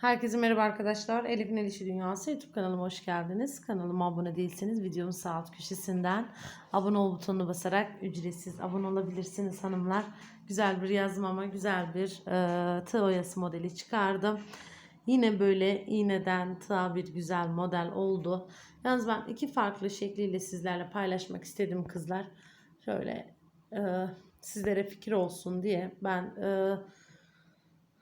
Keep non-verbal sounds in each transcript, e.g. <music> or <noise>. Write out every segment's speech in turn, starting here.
Herkese merhaba arkadaşlar. Elif'in El İşi Dünyası YouTube kanalıma hoş geldiniz. Kanalıma abone değilseniz videomun sağ alt köşesinden abone ol butonuna basarak ücretsiz abone olabilirsiniz hanımlar. Güzel bir yazmama, güzel bir e, tığ oyası modeli çıkardım. Yine böyle iğneden tığa bir güzel model oldu. Yalnız ben iki farklı şekliyle sizlerle paylaşmak istedim kızlar. Şöyle e, sizlere fikir olsun diye ben... E,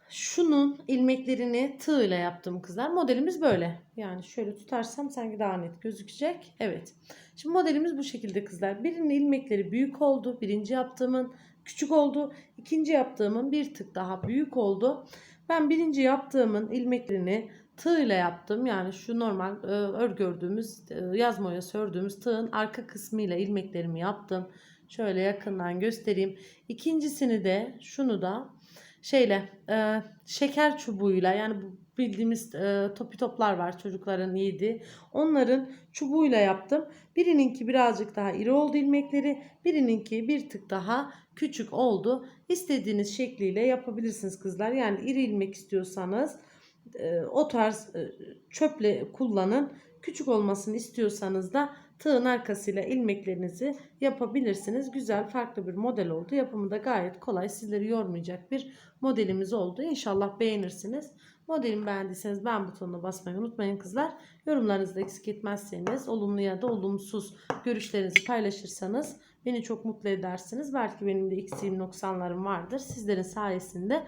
Şunun ilmeklerini tığ ile yaptım kızlar. Modelimiz böyle. Yani şöyle tutarsam sanki daha net gözükecek. Evet. Şimdi modelimiz bu şekilde kızlar. Birinin ilmekleri büyük oldu. Birinci yaptığımın küçük oldu. İkinci yaptığımın bir tık daha büyük oldu. Ben birinci yaptığımın ilmeklerini tığ ile yaptım. Yani şu normal e, örgü ördüğümüz, e, yazma oyası tığın arka kısmıyla ilmeklerimi yaptım. Şöyle yakından göstereyim. İkincisini de şunu da şeyle e, şeker çubuğuyla yani bildiğimiz e, topi toplar var çocukların yediği. Onların çubuğuyla yaptım. Birininki birazcık daha iri oldu ilmekleri. Birininki bir tık daha küçük oldu. İstediğiniz şekliyle yapabilirsiniz kızlar. Yani iri ilmek istiyorsanız e, o tarz e, çöple kullanın. Küçük olmasını istiyorsanız da tığın arkasıyla ilmeklerinizi yapabilirsiniz. Güzel farklı bir model oldu. Yapımı da gayet kolay. Sizleri yormayacak bir modelimiz oldu. İnşallah beğenirsiniz. Modelimi beğendiyseniz beğen butonuna basmayı unutmayın kızlar. Yorumlarınızı da eksik etmezseniz olumlu ya da olumsuz görüşlerinizi paylaşırsanız beni çok mutlu edersiniz. Belki benim de eksiğim noksanlarım vardır. Sizlerin sayesinde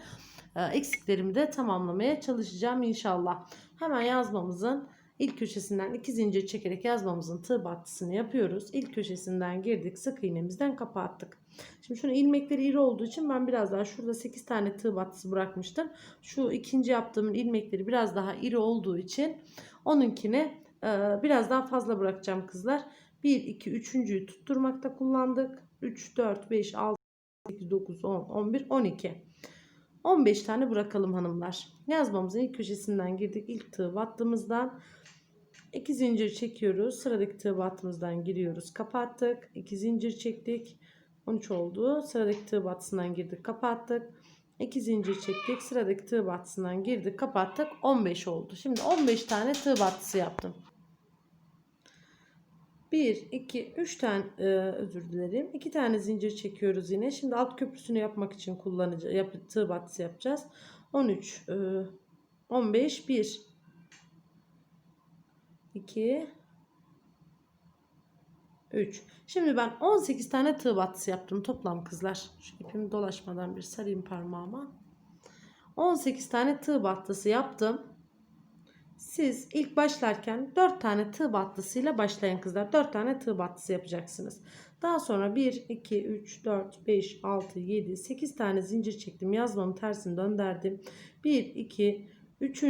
e, eksiklerimi de tamamlamaya çalışacağım inşallah. Hemen yazmamızın İlk köşesinden iki zincir çekerek yazmamızın tığ battısını yapıyoruz. İlk köşesinden girdik sık iğnemizden kapattık. Şimdi şunu ilmekleri iri olduğu için ben biraz daha şurada 8 tane tığ battısı bırakmıştım. Şu ikinci yaptığımın ilmekleri biraz daha iri olduğu için onunkine biraz daha fazla bırakacağım kızlar. 1, 2, 3.'yü tutturmakta kullandık. 3, 4, 5, 6, 8, 9, 10, 11, 12. 15 tane bırakalım hanımlar. Yazmamızın ilk köşesinden girdik. İlk tığ battığımızdan 2 zincir çekiyoruz. Sıradaki tığ battığımızdan giriyoruz. Kapattık. 2 zincir çektik. 13 oldu. Sıradaki tığ battısından girdik. Kapattık. 2 zincir çektik. Sıradaki tığ battısından girdik. Kapattık. 15 oldu. Şimdi 15 tane tığ battısı yaptım. 1, 2, 3 tane e, özür dilerim. 2 tane zincir çekiyoruz yine. Şimdi alt köprüsünü yapmak için kullanacağız. Yap, tığ battısı yapacağız. 13, e, 15, 1, 2, 3. Şimdi ben 18 tane tığ battısı yaptım toplam kızlar. Şu ipimi dolaşmadan bir sarayım parmağıma. 18 tane tığ battısı yaptım. Siz ilk başlarken 4 tane tığ battısıyla başlayın kızlar. 4 tane tığ battısı yapacaksınız. Daha sonra 1, 2, 3, 4, 5, 6, 7, 8 tane zincir çektim. Yazmamı tersini döndürdüm. 1, 2, 3.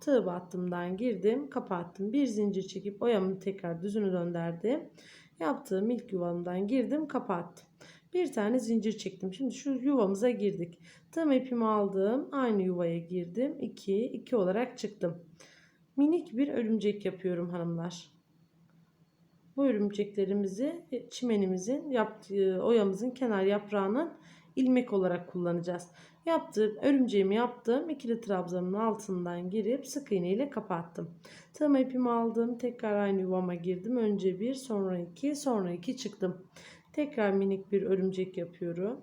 tığ battımdan girdim. Kapattım. Bir zincir çekip oyamın tekrar düzünü döndürdüm. Yaptığım ilk yuvamdan girdim. Kapattım. Bir tane zincir çektim. Şimdi şu yuvamıza girdik. Tığım ipimi aldım. Aynı yuvaya girdim. 2, 2 olarak çıktım. Minik bir örümcek yapıyorum hanımlar. Bu örümceklerimizi çimenimizin yaptığı oyamızın kenar yaprağının ilmek olarak kullanacağız. Yaptığım örümceğimi yaptım. ikili trabzanın altından girip sık iğne ile kapattım. Tığım ipimi aldım. Tekrar aynı yuvama girdim. Önce bir sonra iki sonra iki çıktım. Tekrar minik bir örümcek yapıyorum.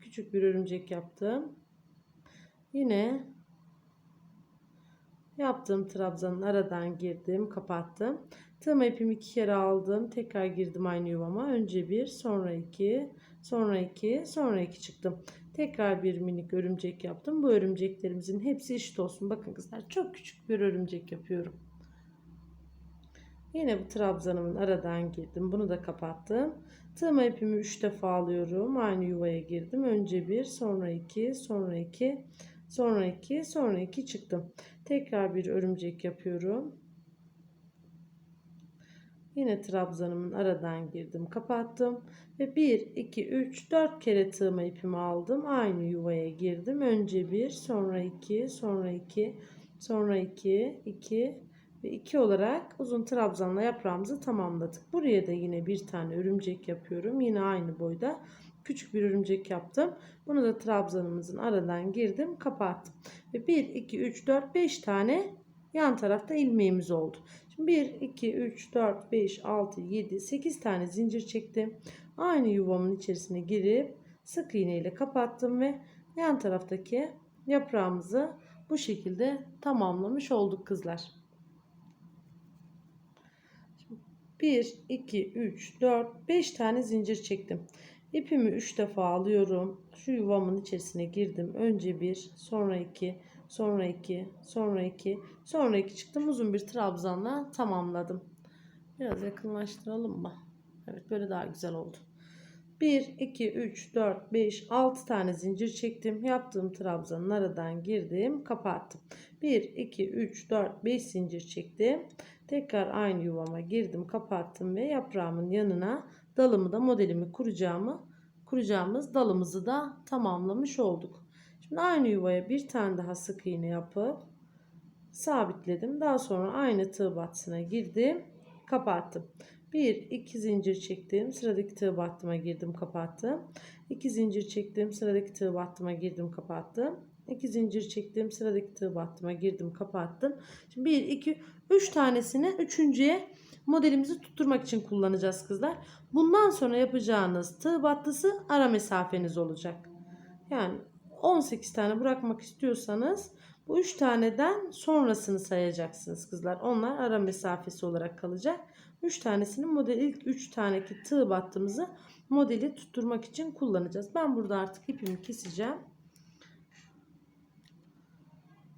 Küçük bir örümcek yaptım. Yine yaptığım trabzanın aradan girdim, kapattım. Tığım ipimi iki kere aldım. Tekrar girdim aynı yuvama. Önce bir, sonra iki, sonra iki, sonra iki çıktım. Tekrar bir minik örümcek yaptım. Bu örümceklerimizin hepsi eşit olsun. Bakın kızlar çok küçük bir örümcek yapıyorum. Yine bu trabzanımın aradan girdim. Bunu da kapattım. Tığım ipimi 3 defa alıyorum. Aynı yuvaya girdim. Önce bir, sonra iki, sonra iki, sonra iki, sonra iki çıktım. Tekrar bir örümcek yapıyorum. Yine trabzanımın aradan girdim, kapattım ve 1 2 3 4 kere tığıma ipimi aldım. Aynı yuvaya girdim. Önce 1, sonra 2, sonra 2, sonra 2, 2 ve 2 olarak uzun trabzanla yaprağımızı tamamladık. Buraya da yine bir tane örümcek yapıyorum. Yine aynı boyda küçük bir örümcek yaptım. Bunu da trabzanımızın aradan girdim kapattım. Ve 1, 2, 3, 4, 5 tane yan tarafta ilmeğimiz oldu. Şimdi 1, 2, 3, 4, 5, 6, 7, 8 tane zincir çektim. Aynı yuvamın içerisine girip sık iğne ile kapattım ve yan taraftaki yaprağımızı bu şekilde tamamlamış olduk kızlar. 1, 2, 3, 4, 5 tane zincir çektim. İpimi 3 defa alıyorum. Şu yuvamın içerisine girdim. Önce 1, sonra 2, sonra 2, sonra 2, sonra 2 çıktım. Uzun bir trabzanla tamamladım. Biraz yakınlaştıralım mı? Evet böyle daha güzel oldu. 1, 2, 3, 4, 5, 6 tane zincir çektim. Yaptığım trabzanın aradan girdim. Kapattım. 1, 2, 3, 4, 5 zincir çektim. Tekrar aynı yuvama girdim. Kapattım ve yaprağımın yanına dalımı da modelimi kuracağımı kuracağımız dalımızı da tamamlamış olduk. Şimdi aynı yuvaya bir tane daha sık iğne yapıp sabitledim. Daha sonra aynı tığ battısına girdim. Kapattım. 1 2 zincir çektim. Sıradaki tığ battıma girdim, kapattım. 2 zincir çektim. Sıradaki tığ battıma girdim, kapattım. 2 zincir çektim. Sıradaki tığ battıma girdim, kapattım. Şimdi 1 2 3 tanesini üçüncüye modelimizi tutturmak için kullanacağız kızlar. Bundan sonra yapacağınız tığ battısı ara mesafeniz olacak. Yani 18 tane bırakmak istiyorsanız bu 3 taneden sonrasını sayacaksınız kızlar. Onlar ara mesafesi olarak kalacak. 3 tanesini model ilk 3 taneki tığ battığımızı modeli tutturmak için kullanacağız. Ben burada artık ipimi keseceğim.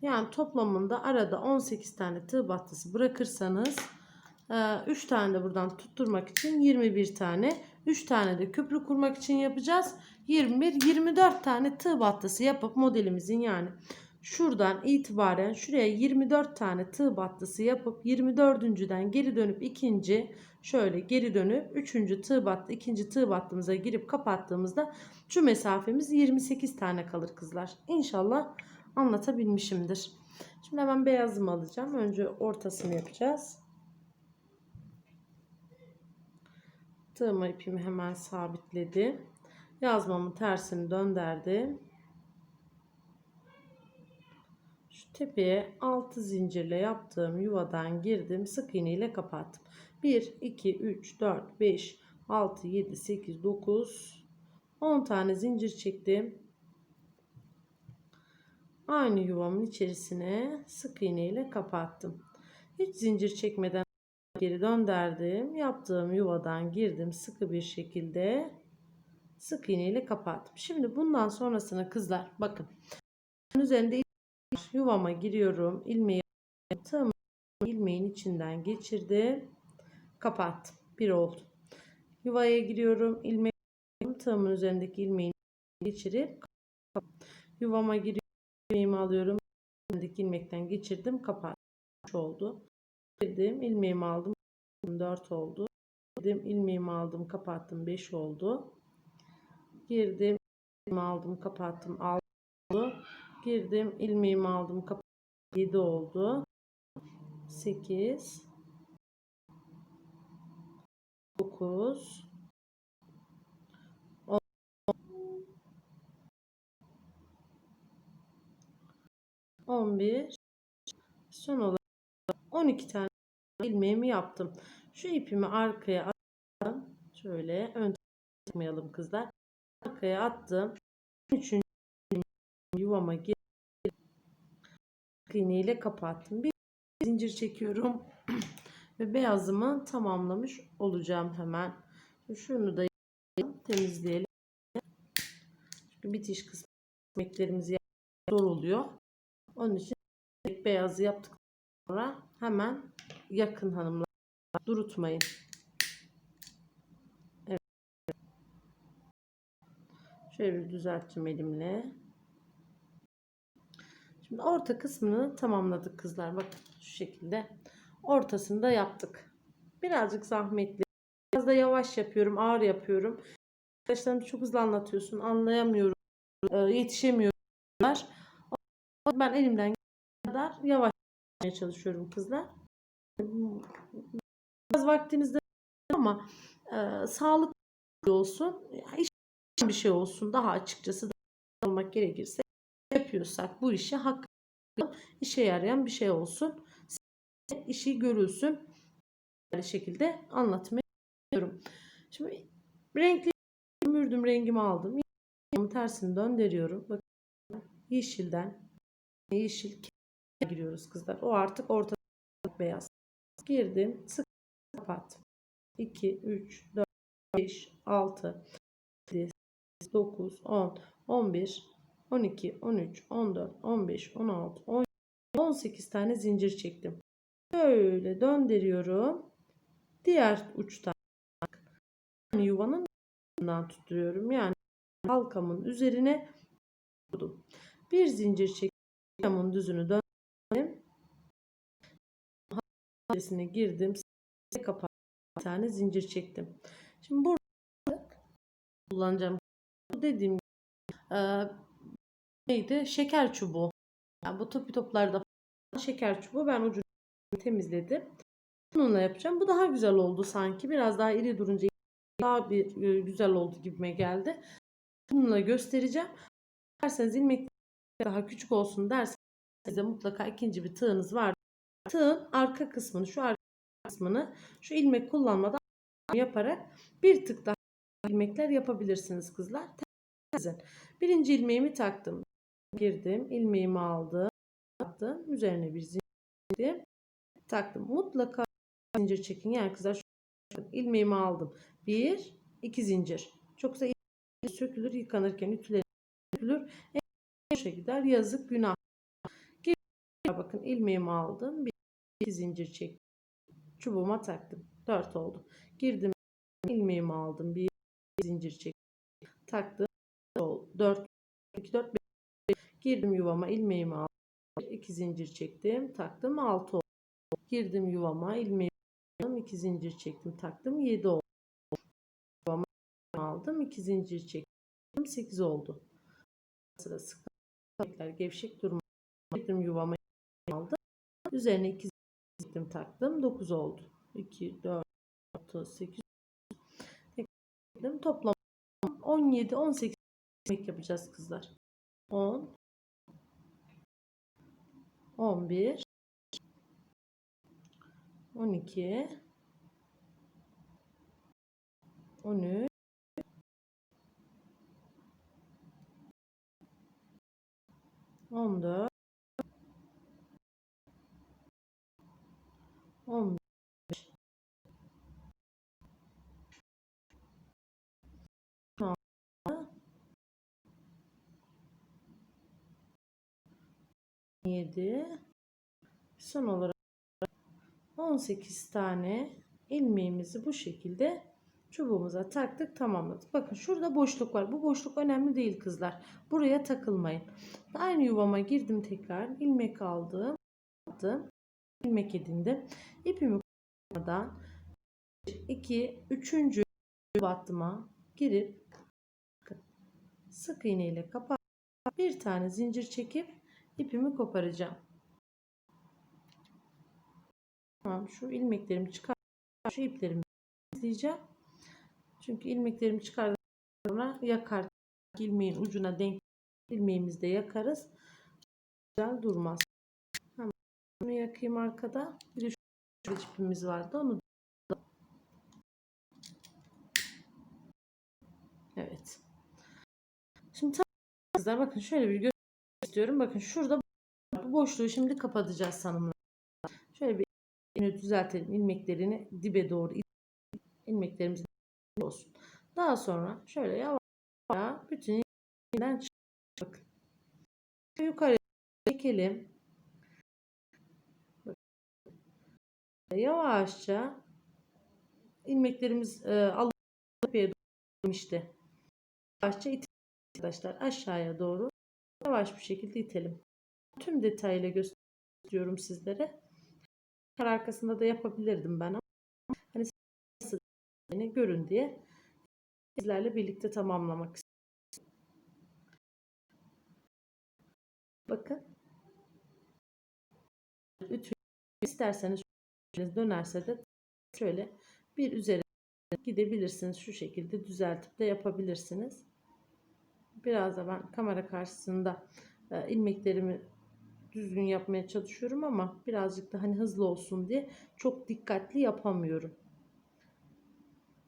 Yani toplamında arada 18 tane tığ battısı bırakırsanız 3 tane de buradan tutturmak için 21 tane 3 tane de köprü kurmak için yapacağız. 21 24 tane tığ battısı yapıp modelimizin yani şuradan itibaren şuraya 24 tane tığ battısı yapıp 24.den geri dönüp ikinci şöyle geri dönüp üçüncü tığ battı ikinci tığ battığımıza girip kapattığımızda şu mesafemiz 28 tane kalır kızlar. İnşallah anlatabilmişimdir. Şimdi hemen beyazımı alacağım. Önce ortasını yapacağız. Tığıma ipimi hemen sabitledim. Yazmamın tersini döndürdüm. Şu tepeye 6 zincirle yaptığım yuvadan girdim. Sık iğne ile kapattım. 1, 2, 3, 4, 5, 6, 7, 8, 9, 10 tane zincir çektim. Aynı yuvamın içerisine sık iğne ile kapattım. Hiç zincir çekmeden geri döndürdüm. Yaptığım yuvadan girdim sıkı bir şekilde. Sık iğne ile kapattım. Şimdi bundan sonrasını kızlar bakın. Üzerinde yuvama giriyorum. ilmeği tığım ilmeğin içinden geçirdim. Kapattım. Bir oldu. Yuvaya giriyorum. ilmeği tığımın üzerindeki ilmeği geçirip kapattım. yuvama giriyorum. ilmeğimi alıyorum. Üzerindeki ilmekten geçirdim. Kapattım. oldu. Girdim. ilmeğimi aldım. 4 oldu. Girdim. ilmeğimi aldım. Kapattım. 5 oldu. Girdim. ilmeğimi aldım. Kapattım. 6 oldu. Girdim. ilmeğimi aldım. Kapattım. 7 oldu. 8 9 10 11 son olarak 12 tane ilmeğimi yaptım. Şu ipimi arkaya attım. Şöyle ön takmayalım kızlar. Arkaya attım. Üçüncü yuvama girdim. iğne kapattım. Bir zincir çekiyorum. <clears throat> Ve beyazımı tamamlamış olacağım hemen. Şunu da temizleyelim. Çünkü bitiş kısmı ekmeklerimiz zor oluyor. Onun için beyazı yaptık sonra hemen yakın hanımlar durutmayın. Evet. Şöyle bir düzelteceğim elimle. Şimdi orta kısmını tamamladık kızlar. Bakın şu şekilde. Ortasını da yaptık. Birazcık zahmetli. Biraz da yavaş yapıyorum. Ağır yapıyorum. Arkadaşlarım çok hızlı anlatıyorsun. Anlayamıyorum. Yetişemiyorlar. Ben elimden kadar yavaş çalışıyorum kızlar. Biraz vaktinizde ama e, sağlıklı olsun. İş bir şey olsun daha açıkçası olmak gerekirse yapıyorsak bu işi hakkı işe yarayan bir şey olsun. işi görülsün. Bir şekilde anlatmayı istiyorum. Şimdi renkli mürdüm rengimi aldım. Tersini döndürüyorum. Bakın yeşilden yeşil giriyoruz kızlar. O artık orta beyaz. Girdim. Sık kapat. 2, 3, 4, 5, 6, 7, 9, 10, 11, 12, 13, 14, 15, 16, 17, 18 tane zincir çektim. Böyle döndürüyorum. Diğer uçtan yuvanın ucundan tutturuyorum. Yani halkamın üzerine. Bir zincir çektim. Halkamın düzünü döndüm. Halkasına girdim. Kapattım. Bir tane zincir çektim. Şimdi burada kullanacağım. Bu dediğim gibi, e, neydi? Şeker çubuğu. Yani bu topi toplarda şeker çubuğu ben ucunu temizledim. Bununla yapacağım. Bu daha güzel oldu sanki. Biraz daha iri durunca daha bir e, güzel oldu gibime geldi. Bununla göstereceğim. Derseniz ilmek daha küçük olsun derseniz size mutlaka ikinci bir tığınız var. Tığın arka kısmını şu arka kısmını şu ilmek kullanmadan yaparak bir tık daha ilmekler yapabilirsiniz kızlar. Birinci ilmeğimi taktım. Girdim. ilmeğimi aldım. Taktım. Üzerine bir zincir taktım. Mutlaka zincir çekin. Yani kızlar şu ilmeğimi aldım. Bir, iki zincir. Çoksa sökülür, yıkanırken ütülenir. En boşa gider. Yazık, günah. Bakın ilmeğimi aldım. Bir, 2 zincir çektim. Çubuğuma taktım. 4 oldu. Girdim ilmeğimi aldım. 1 zincir çektim. Taktım. 4 2 4 5 girdim yuvama ilmeğimi aldım. 2 zincir çektim. Taktım 6 oldu. Girdim yuvama ilmeğimi aldım. 2 zincir çektim. Taktım 7 oldu. Yuvama aldım. 2 zincir çektim. 8 oldu. Sırası gevşek durma. Girdim yuvama aldım. Üzerine 2 Gittim taktım 9 oldu. 2, 4, 6, 8, Tekrar toplam 17, 18 ilmek yapacağız kızlar. 10, 11, 12, 13, 14, 15 7 son olarak 18 tane ilmeğimizi bu şekilde çubuğumuza taktık tamamladık. Bakın şurada boşluk var. Bu boşluk önemli değil kızlar. Buraya takılmayın. Aynı yuvama girdim tekrar. ilmek aldım. Aldım. İlmek edindim. İpimi kullanmadan 2 3. battıma girip sık iğne ile kapat. Bir tane zincir çekip ipimi koparacağım. Tamam şu ilmeklerimi çıkar. Şu iplerimi izleyeceğim. Çünkü ilmeklerimi çıkardıktan sonra yakar. ilmeğin ucuna denk ilmeğimizde yakarız. Güzel durmaz. Bunu yakayım arkada. Bir de şu ipimiz vardı. Onu Evet. Şimdi kızlar bakın şöyle bir göster istiyorum. Bakın şurada bu boşluğu şimdi kapatacağız sanımla. Şöyle bir düzeltelim ilmeklerini dibe doğru ilmeklerimiz olsun. Daha sonra şöyle yavaş bütün ilmekten bakın. Yukarı çekelim. Yavaşça ilmeklerimiz e, alıp işte. Yavaşça itelim arkadaşlar aşağıya doğru yavaş bir şekilde itelim. Tüm detayıyla gösteriyorum sizlere. Arkasında da yapabilirdim ben ama hani nasıl görün diye sizlerle birlikte tamamlamak istiyorum. Bakın. Ütü isterseniz dönerse de şöyle bir üzerine gidebilirsiniz. Şu şekilde düzeltip de yapabilirsiniz. Biraz da ben kamera karşısında e, ilmeklerimi düzgün yapmaya çalışıyorum ama birazcık da hani hızlı olsun diye çok dikkatli yapamıyorum.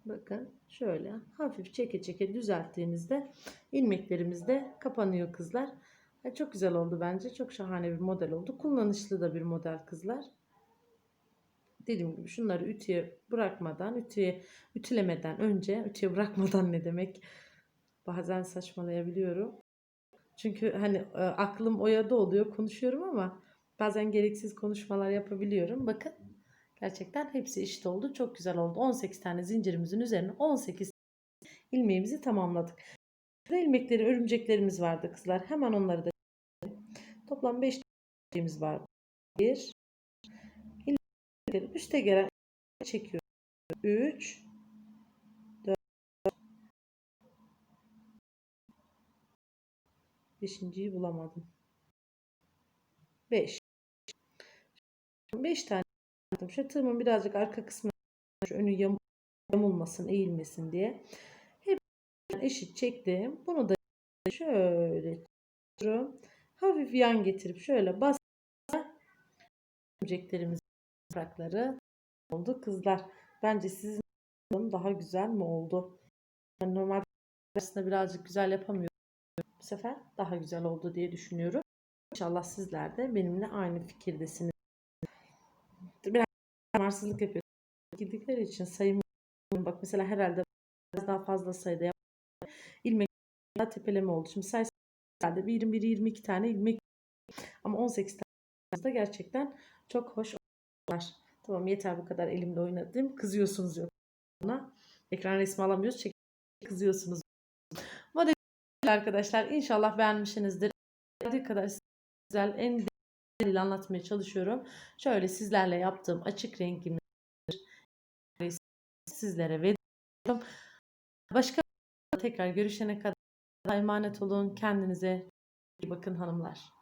Bakın şöyle hafif çeke çeke düzelttiğinizde ilmeklerimiz de kapanıyor kızlar. Ya çok güzel oldu bence. Çok şahane bir model oldu. Kullanışlı da bir model kızlar. Dediğim gibi şunları ütüye bırakmadan, ütüye ütülemeden önce, ütüye bırakmadan ne demek? Bazen saçmalayabiliyorum. Çünkü hani e, aklım oyada oluyor, konuşuyorum ama bazen gereksiz konuşmalar yapabiliyorum. Bakın gerçekten hepsi eşit oldu. Çok güzel oldu. 18 tane zincirimizin üzerine 18 ilmeğimizi tamamladık. Burada ilmekleri, örümceklerimiz vardı kızlar. Hemen onları da toplam 5 ilmeğimiz var. 1 ilmekleri üste gelen çekiyorum. 3 Beşinciyi bulamadım. 5. 5 tane yaptım. Şu tığımın birazcık arka kısmına önü yam yamulmasın, eğilmesin diye. Hep eşit çektim. Bunu da şöyle. Hafif yan getirip şöyle bas örümceklerimiz yaprakları oldu kızlar. Bence sizin daha güzel mi oldu? Yani normal aslında birazcık güzel yapamıyorum. Bu sefer daha güzel oldu diye düşünüyorum. İnşallah sizler de benimle aynı fikirdesiniz. Biraz temarsızlık yapıyor. Gidikleri için sayım bak mesela herhalde biraz daha fazla sayıda ilmek daha tepeleme oldu. Şimdi say herhalde bir 21 22 tane ilmek ama 18 tane da gerçekten çok hoş var. Tamam yeter bu kadar elimde oynadım. Kızıyorsunuz yok bana. Ekran resmi alamıyoruz. Çek kızıyorsunuz. Model arkadaşlar inşallah beğenmişsinizdir. Ne kadar güzel en güzel anlatmaya çalışıyorum. Şöyle sizlerle yaptığım açık rengimi sizlere veriyorum. Başka tekrar görüşene kadar emanet olun. Kendinize iyi bakın hanımlar.